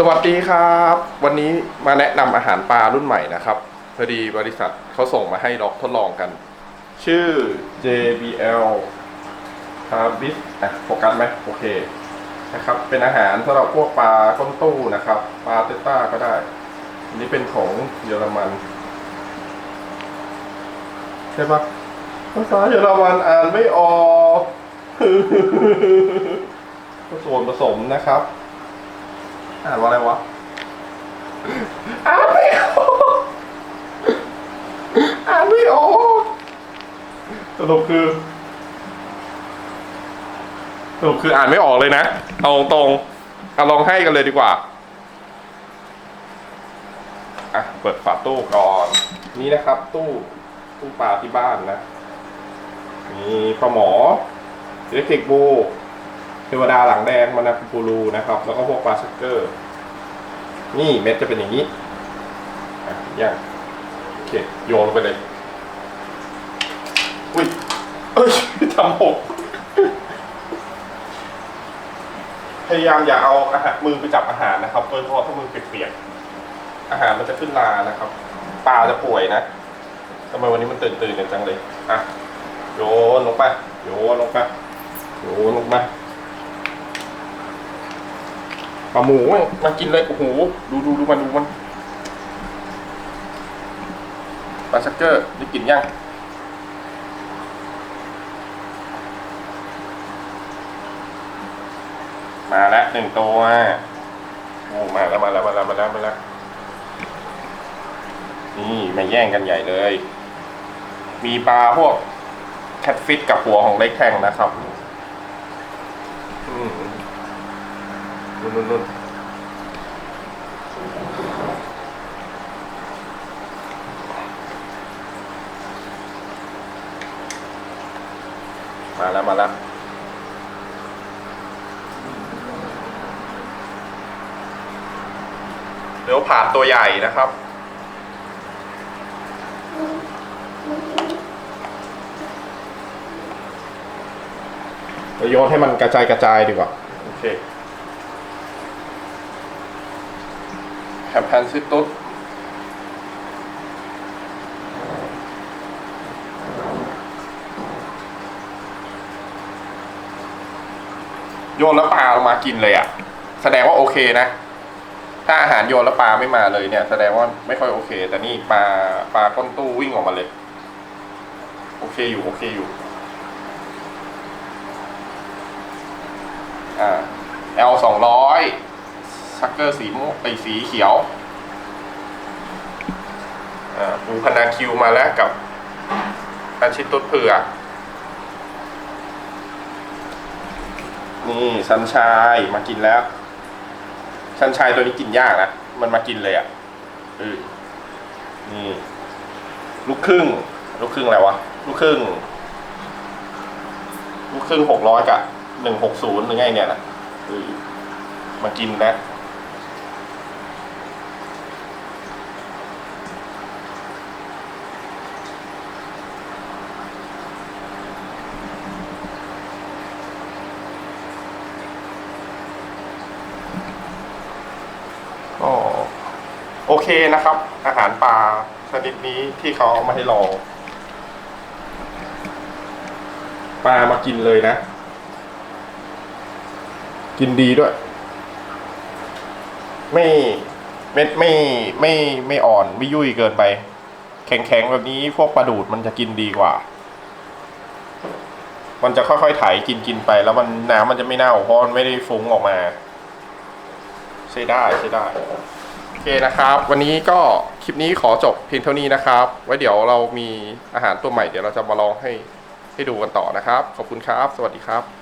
สวัสดีครับ วันนี้มาแนะนำอาหารปลารุ่นใหม่นะครับพอดีบริษัทเขาส่งมาให้เราทดลองกัน ชื่อ JBL h a r b i s อะโฟกัสไหมโอเคนะครับ เป็นอาหารสำหรับพวกปลาก้นตู้นะครับ ปลาเตต้าก็ได้ อันนี้เป็นของเยอรมัน ใช่ปะภาษาเยอรมันอ่านไม่ออก ส่วนผสมนะครับ อ่านว่าอะไรวะอ่านไม่ออกอ่านไม่ออกสรุปคือสรุปคืออ่านไม่ออกเลยนะ เอาตรงๆเอาลองให้กันเลยดีกว่า อะ เปิดฝาตู้ก่อน นี่นะครับ ตู้ ตู้ปลาที่บ้านนะ มีปลาหมออิเล็กทริกบู เทวดาหลังแดงมานาคูปูรูนะครับ แล้วก็พวกปลาชักเกอร์ นี่เม็ดจะเป็นอย่างนี้อย่างโอเคโยนลงไปเลย อุ้ยเอ้ยทำหก พยายามอย่าเอาอาหารมือไปจับอาหารนะครับโดยเฉพาะถ้ามือเปียกๆอาหารมันจะขึ้นรานะครับปลาจะป่วยนะทำไมวันนี้มันตื่นตื่นๆกันจังเลยอะโยนลงไปโยนลงไปโยนลงไป ปลาหมูแม่งมากินเลยโอ้โหดูดูดูมันดูมันปลาชักเกอร์ได้กินยังมาแล้วหนึ่งตัวโอ้มาแล้วมาแล้วมาแล้วมาแล้วมาแล้ว นี่มาแย่งกันใหญ่เลย มีปลาพวกแคทฟิตกับหัวของเล็กแทงนะครับ อืม นุ่นนุ่นนุ่นมาแล้วมาแล้วเดี๋ยวผ่านตัวใหญ่นะครับเราโยนให้มันกระจายกระจายดีกว่า โอเค แฮมแพนซิตุสโยนแล้วปลาลงมากินเลยอะ่ะ แสดงว่าโอเคนะ ถ้าอาหารโยนแล้วปลาไม่มาเลยเนี่ย แสดงว่าไม่ค่อยโอเค แต่นี่ปลาปลาก้นตู้วิ่งออกมาเลย โอเคอยู่โอเคอยู่ อ่า L สองร้อย ชักเกอร์สีม่วงไปสีเขียวปูพนาคิวมาแล้วกับอาชิตตุดเผือกนี่ชันชายมากินแล้วชันชายตัวนี้กินยากนะ มันมากินเลยอะเออนี่ลูกครึ่ง ลูกครึ่งอะไรวะ ลูกครึ่ง ลูกครึ่งหกร้อยกับหนึ่งหกศูนย์หรือไงเนี่ยนะมากินนะ ก็ โอเคนะครับ อาหารปลาชนิดนี้ที่เขาเอามาให้ลองปลามากินเลยนะ กินดีด้วย ไม่เม็ดไม่ไม่ไม่อ่อนไม่ยุ่ยเกินไป แข็งๆแบบนี้พวกปลาดูดมันจะกินดีกว่า มันจะค่อยๆไถกินกินไป แล้วมันน้ำมันจะไม่เน่าเพราะมันไม่ได้ฟุ้งออกมา ใช้ได้ใช้ได้ เคนะครับ วันนี้ก็คลิปนี้ขอจบเพียงเท่านี้นะครับ ไว้เดี๋ยวเรามีอาหารตัวใหม่เดี๋ยวเราจะมาลองให้ให้ดูกันต่อนะครับ ขอบคุณครับ สวัสดีครับ